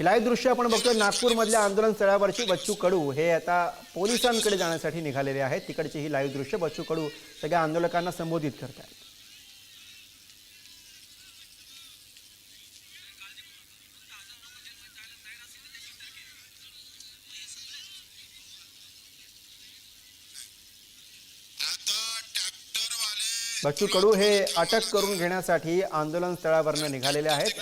Live दृश्य आपण बघतोय नागपूरमधल्या आंदोलन स्थळावरची बच्चू कडू हे आता पोलिसांकडे जाण्यासाठी निघालेले आहेत. तिकडची ही लाईव्ह दृश्य बच्चू कडू सगळ्या आंदोलकांना संबोधित करत आहेत. बच्चू कडू हे अटक करून घेण्यासाठी आंदोलन स्थळावरनं निघालेले आहेत.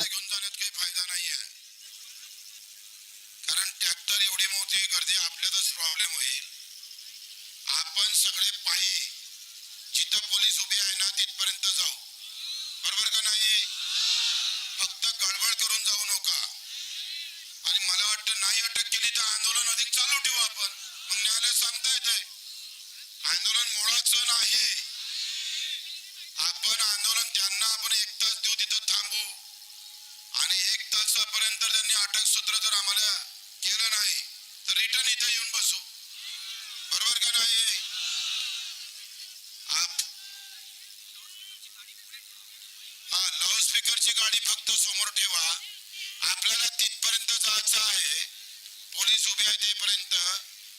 आंदोलन नाही आपण आंदोलन त्यांना आपण एक तास देऊ तिथं थांबू. आणि एक तासापर्यंत त्यांनी अटक सूत्र जर आम्हाला केलं नाही तर रिटर्न इथे येऊन बसू. बरोबर का नाही? आप- हा लाऊडस्पीकरची गाडी फक्त समोर ठेवा. आपल्याला तिथपर्यंत जायचं आहे. पोलीस उभे आहे तेपर्यंत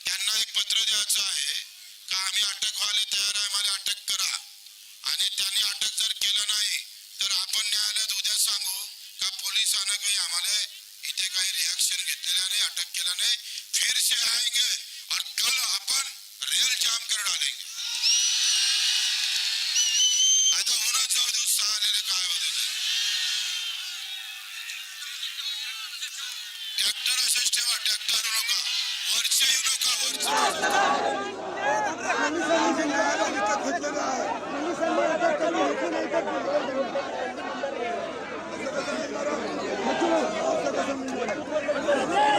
त्यांना एक पत्र द्यायचं आहे. का आम्ही अटक व्हायला तयार आहे मला अटक करा. आणि त्यांनी अटक जर केलं नाही तर आपण न्यायालयात उद्या सांगू का पोलिसांना काही आम्हाला इथे काही रिॲक्शन घेतलेलं नाही अटक केलं नाही. फिर से आएंगे और कल आपण रेल जाम कर डालेंगे आता होणच जाऊ देऊ सहा आलेले काय होते ट्रॅक्टर असेच ठेवा ट्रॅक्टर नका. वरचे येऊ नका वरचे. पोलिसांनी अटक केली होती नाही तर मुख्यमंत्री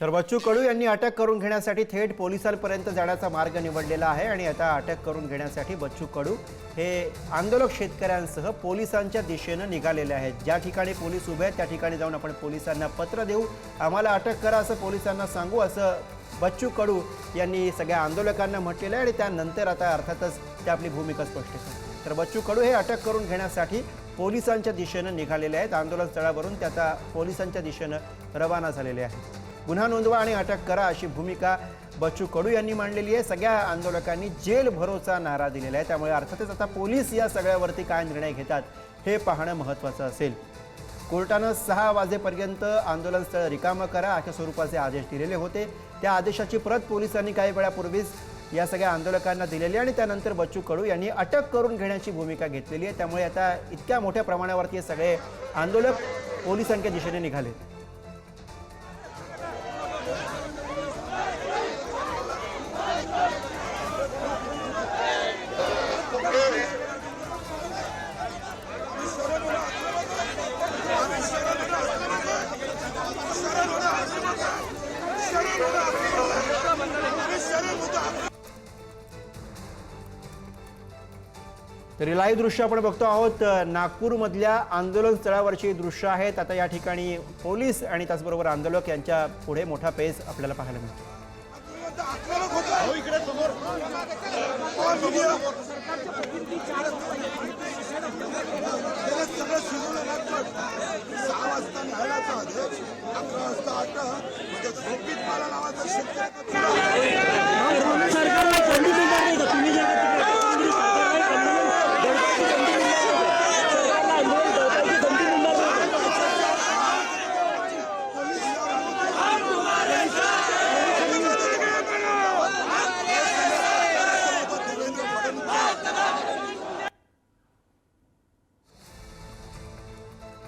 तर बच्चू कडू यांनी अटक करून घेण्यासाठी थेट पोलिसांपर्यंत जाण्याचा मार्ग निवडलेला आहे आणि आता अटक करून घेण्यासाठी बच्चू कडू हे आंदोलक शेतकऱ्यांसह पोलिसांच्या दिशेनं निघालेले आहेत. ज्या ठिकाणी पोलीस उभे आहेत त्या ठिकाणी जाऊन आपण पोलिसांना पत्र देऊ. आम्हाला अटक करा असं पोलिसांना सांगू असं बच्चू कडू यांनी सगळ्या आंदोलकांना म्हटलेलं आहे आणि त्यानंतर आता अर्थातच ते आपली भूमिका स्पष्ट करतात. तर बच्चू कडू हे अटक करून घेण्यासाठी पोलिसांच्या दिशेनं निघालेले आहेत. आंदोलन स्थळावरून ते आता पोलिसांच्या दिशेनं रवाना झालेले आहेत. गुन्हा नोंदवा आणि अटक करा अशी भूमिका बच्चू कडू यांनी मांडलेली आहे. सगळ्या आंदोलकांनी जेल भरोसा नारा दिलेला आहे. त्यामुळे अर्थातच आता पोलीस या सगळ्यावरती काय निर्णय घेतात हे पाहणं महत्त्वाचं असेल. कोर्टानं सहा वाजेपर्यंत आंदोलन स्थळ रिकामं करा अशा स्वरूपाचे आदेश दिलेले होते. त्या आदेशाची प्रत पोलिसांनी काही वेळापूर्वीच या सगळ्या आंदोलकांना दिलेली आणि त्यानंतर बच्चू कडू यांनी अटक करून घेण्याची भूमिका घेतलेली आहे. त्यामुळे आता इतक्या मोठ्या प्रमाणावरती हे सगळे आंदोलक पोलिसांच्या दिशेने निघाले. तर हे लाईव्ह दृश्य आपण बघतो आहोत. नागपूरमधल्या आंदोलन स्थळावरची ही दृश्य आहेत. आता या ठिकाणी पोलीस आणि त्याचबरोबर आंदोलक यांच्या पुढे मोठा पेस आपल्याला पाहायला मिळतो सहा वाजता न्यायालयाचा आदेश अकरा वाजता अटक म्हणजे झोपीत मला नावाचा शेतकरी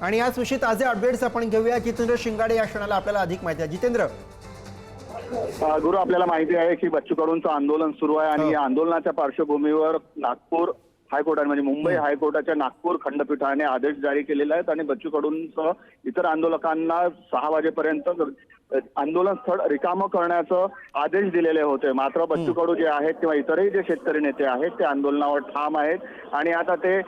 आणि याच विषयी ताजे अपडेट्स आपण घेऊया. जितेंद्र शिंगाडे या क्षणाला आपल्याला अधिक माहिती आहे. जितेंद्र. गुरु आपल्याला माहिती आहे की बच्चू कडूंचं आंदोलन सुरू आहे आणि हो. या आंदोलनाच्या पार्श्वभूमीवर नागपूर हायकोर्टाने म्हणजे मुंबई हायकोर्टाच्या नागपूर खंडपीठाने आदेश जारी केलेले आहेत आणि बच्चू कडूंसह इतर आंदोलकांना सहा वाजेपर्यंत आंदोलन स्थळ रिकामं करण्याचं आदेश दिलेले होते. मात्र बच्चू कडू जे आहेत किंवा इतरही जे शेतकरी नेते आहेत ते आंदोलनावर ठाम आहेत. आणि आता ते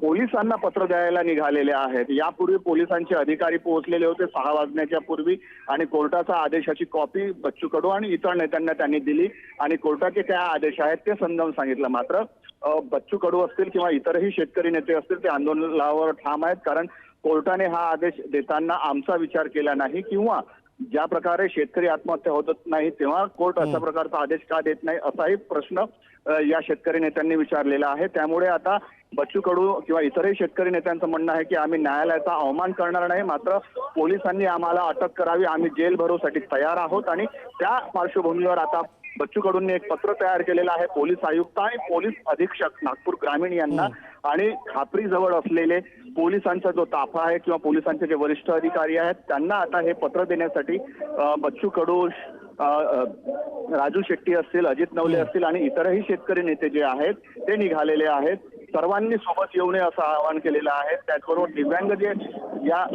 पोलिसांना पत्र द्यायला निघालेले आहेत. यापूर्वी पोलिसांचे अधिकारी पोहोचलेले होते सहा वाजण्याच्या पूर्वी आणि कोर्टाचा आदेशाची कॉपी बच्चू कडू आणि इतर नेत्यांना त्यांनी दिली आणि कोर्टाचे काय आदेश आहेत ते समजावून सांगितलं. मात्र बच्चू कडू असतील किंवा इतरही शेतकरी नेते असतील ते आंदोलनावर ठाम आहेत. कारण कोर्टाने हा आदेश देताना आमचा विचार केला नाही किंवा ज्या प्रकारे शेतकरी आत्महत्या होत नाही तेव्हा कोर्ट अशा प्रकारचा आदेश का देत नाही असाही प्रश्न या शेतकरी नेत्यांनी विचारलेला आहे. त्यामुळे आता बच्चू कडू किंवा इतरही शेतकरी नेत्यांचं म्हणणं आहे की आम्ही न्यायालयाचा अवमान करणार नाही मात्र पोलिसांनी आम्हाला अटक करावी. आम्ही जेल भरवसाठी तयार आहोत आणि त्या पार्श्वभूमीवर आता बच्चू कडूंनी एक पत्र तयार केलेलं आहे. पोलीस आयुक्त आणि पोलीस अधीक्षक नागपूर ग्रामीण यांना आणि खापरी जवळ असलेले पोलिसांचा जो ताफा आहे किंवा पोलिसांचे जे वरिष्ठ अधिकारी आहेत त्यांना आता हे पत्र देण्यासाठी बच्चू कडू राजू शेट्टी असतील अजित नवले असतील आणि इतरही शेतकरी नेते जे आहेत ते निघालेले आहेत. सर्वांनी सोबत येऊ नये असं आवाहन केलेलं आहे. त्याचबरोबर दिव्यांग जे या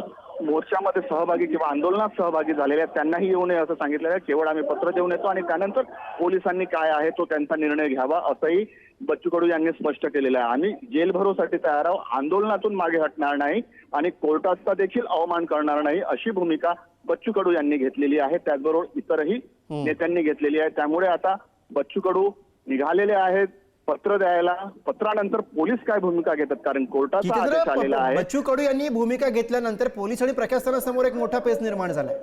मोर्चामध्ये सहभागी किंवा आंदोलनात सहभागी झालेले आहेत त्यांनाही येऊ नये असं सांगितलेलं आहे. केवळ आम्ही पत्र देऊन येतो आणि त्यानंतर पोलिसांनी काय आहे तो त्यांचा निर्णय घ्यावा असंही बच्चू कडू यांनी स्पष्ट केलेलं आहे. आम्ही जेल भरोसाठी तयार आहोत आंदोलनातून मागे हटणार नाही आणि कोर्टाचा देखील अवमान करणार नाही अशी भूमिका बच्चू कडू यांनी घेतलेली आहे. त्याचबरोबर इतरही नेत्यांनी घेतलेली आहे. त्यामुळे आता बच्चू कडू निघालेले आहेत पत्र द्यायला पत्रानंतर पोलीस काय भूमिका घेतात? कारण कोर्टाचा आदेश आलेला आहे. बच्चू कडू यांनी भूमिका घेतल्यानंतर पोलीस आणि प्रशासनासमोर एक मोठा पेच निर्माण झालाय.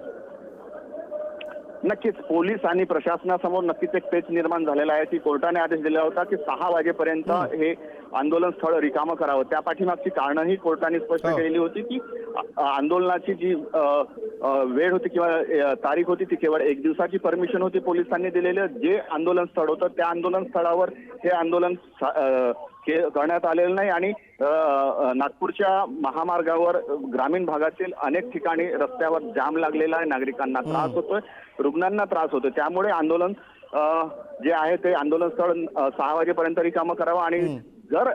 नक्कीच पोलीस आणि प्रशासनासमोर नक्कीच एक पेच निर्माण झालेला आहे. की कोर्टाने आदेश दिला होता की सहा वाजेपर्यंत हे आंदोलन स्थळ रिकामं करावं. त्या पाठीमागची कारणंही कोर्टाने स्पष्ट हो. केलेली होती की आंदोलनाची जी वेळ होती किंवा तारीख होती ती केवळ एक दिवसाची परमिशन होती पोलिसांनी दिलेलं. जे आंदोलन स्थळ होतं त्या आंदोलन स्थळावर हे आंदोलन करण्यात आलेलं नाही आणि नागपूरच्या महामार्गावर ग्रामीण भागातील अनेक ठिकाणी रस्त्यावर जाम लागलेला आहे. नागरिकांना त्रास होतोय रुग्णांना त्रास होतोय. त्यामुळे आंदोलन जे आहे ते आंदोलन स्थळ सहा वाजेपर्यंत रिकामं करावं आणि जर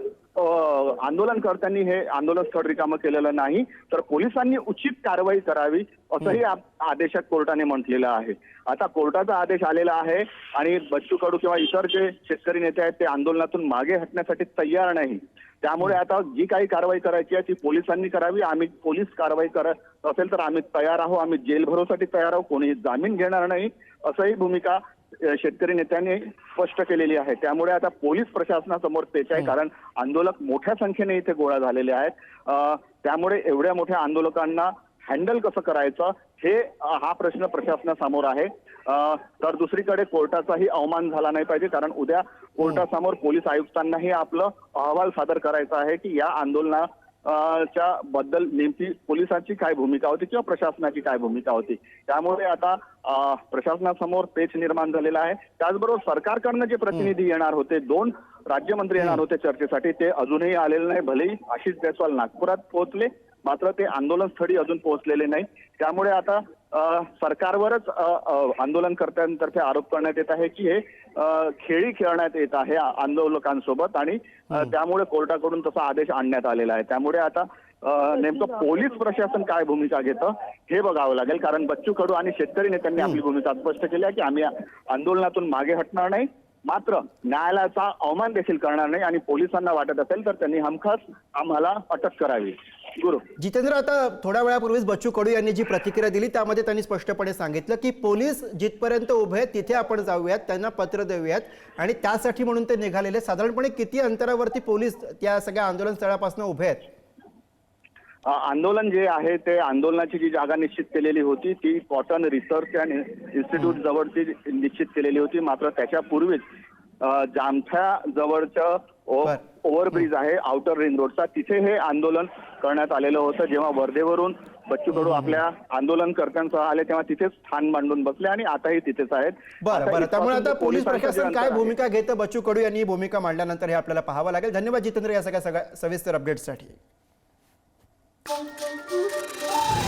आंदोलनकर्त्यांनी हे आंदोलन स्थळ रिकामं केलेलं नाही तर पोलिसांनी उचित कारवाई करावी असंही आदेशात कोर्टाने म्हटलेलं आहे. आता कोर्टाचा आदेश आलेला आहे आणि बच्चू कडू किंवा इतर जे शेतकरी नेते आहेत ते आंदोलनातून मागे हटण्यासाठी तयार नाही. त्यामुळे आता जी काही कारवाई करायची आहे ती पोलिसांनी करावी. आम्ही पोलीस कारवाई करत असेल तर आम्ही तयार आहोत. आम्ही जेल भरोसाठी तयार आहोत. कोणी जामीन घेणार नाही असंही भूमिका शेतकरी नेत्यांनी स्पष्ट केलेली आहे. त्यामुळे आता पोलीस प्रशासनासमोर तेच आहे कारण आंदोलक मोठ्या संख्येने इथे गोळा झालेले आहेत. त्यामुळे एवढ्या मोठ्या आंदोलकांना हँडल कसं करायचं हे हा प्रश्न प्रशासनासमोर आहे. तर दुसरीकडे कोर्टाचाही अवमान झाला नाही पाहिजे कारण उद्या कोर्टासमोर पोलीस आयुक्तांनाही आपलं अहवाल सादर करायचा आहे की या आंदोलना च्या बद्दल नेमकी पोलिसांची काय भूमिका होती किंवा प्रशासनाची काय भूमिका होती. त्यामुळे आता प्रशासनासमोर पेच निर्माण झालेला आहे. त्याचबरोबर सरकारकडनं जे प्रतिनिधी येणार होते दोन राज्यमंत्री येणार होते चर्चेसाठी ते अजूनही आलेले नाही. भलेही आशिष जयस्वाल नागपुरात पोहोचले मात्र ते आंदोलन स्थळी अजून पोहोचलेले नाही. त्यामुळे आता सरकारवरच आंदोलनकर्त्यांतर्फे आरोप करण्यात येत आहे की हे खेळी खेळण्यात येत आहे आंदोलकांसोबत आणि त्यामुळे कोर्टाकडून तसा आदेश आणण्यात आलेला आहे. त्यामुळे आता नेमकं पोलीस प्रशासन काय भूमिका घेतं हे बघावं लागेल. कारण बच्चू कडू आणि शेतकरी नेत्यांनी आपली भूमिका स्पष्ट केली आहे की आम्ही आंदोलनातून मागे हटणार नाही. मात्र न्यायालयाचा अवमान देखील करणार नाही आणि पोलिसांना वाटत असेल तर त्यांनी हमखास आम्हाला अटक करावी. गुरु. जितेंद्र आता थोड्या वेळापूर्वीच बच्चू कडू यांनी जी प्रतिक्रिया दिली त्यामध्ये त्यांनी स्पष्टपणे सांगितलं की पोलीस जिथपर्यंत उभे आहेत तिथे आपण जाऊयात त्यांना पत्र देऊयात आणि त्यासाठी म्हणून ते निघालेले. साधारणपणे किती अंतरावरती पोलीस त्या सगळ्या आंदोलन स्थळापासून उभे आहेत? आंदोलन जे आहे ते आंदोलनाची जी जागा निश्चित केलेली होती ती कॉटन रिसर्च अँड इन्स्टिट्यूट जवळची निश्चित केलेली होती. मात्र त्याच्यापूर्वीच अ, जामठा जवळचं बर. ओव्हरब्रिज आहे आउटर रिंग रोडचा. तिथे हे आंदोलन करण्यात आलेलं होतं. जेव्हा वर्धेवरून बच्चू कडू आपल्या आंदोलनकर्त्यांसह आले तेव्हा तिथेच स्थान मांडून बसले आणि आताही तिथेच आहेत. बरं बरं. त्यामुळे आता पोलीस प्रशासन काय भूमिका घेतं? बच्चू कडू यांनी भूमिका मांडल्यानंतर हे आपल्याला पाहावं लागेल. धन्यवाद जितेंद्र या सगळ्या सगळ्या सविस्तर अपडेट्ससाठी Bum, bum, bum, bum.